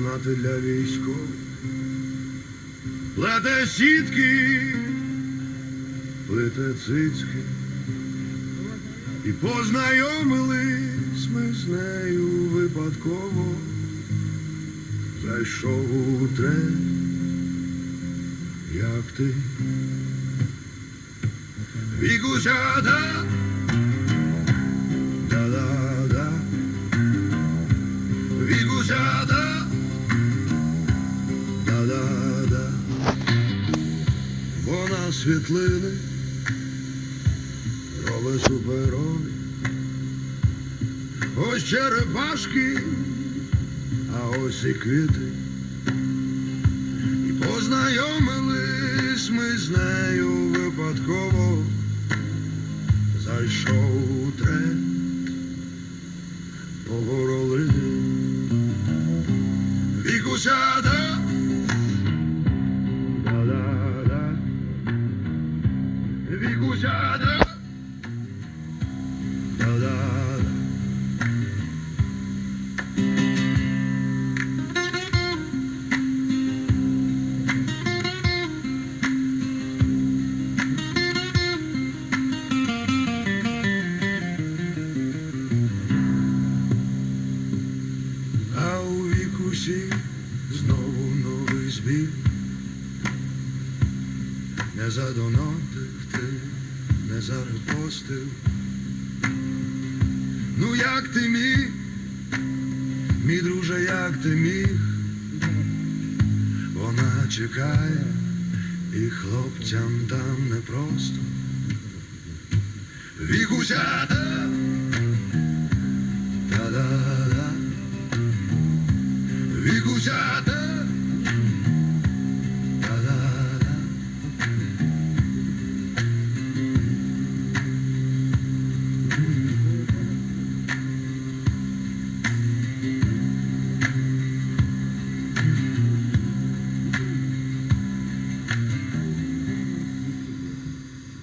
автомати для військових, плете сітки, плете цицьки. І познайомились ми з нею випадково, зайшов у трен, як ти. Вікуся, да, світлини робить суперові, ось черепашки, а ось і квіти. І познайомились ми з нею випадково, зайшов у тренд по горлині. Вікуся, Вікуся, да, да-да-да. А у Не задонатив ти, не зарепостив. Ну як ти міг, мій друже, як ти міг? Вона чекає, і хлопцям там непросто. Вікуся, та, та-да-да. Вікуся, та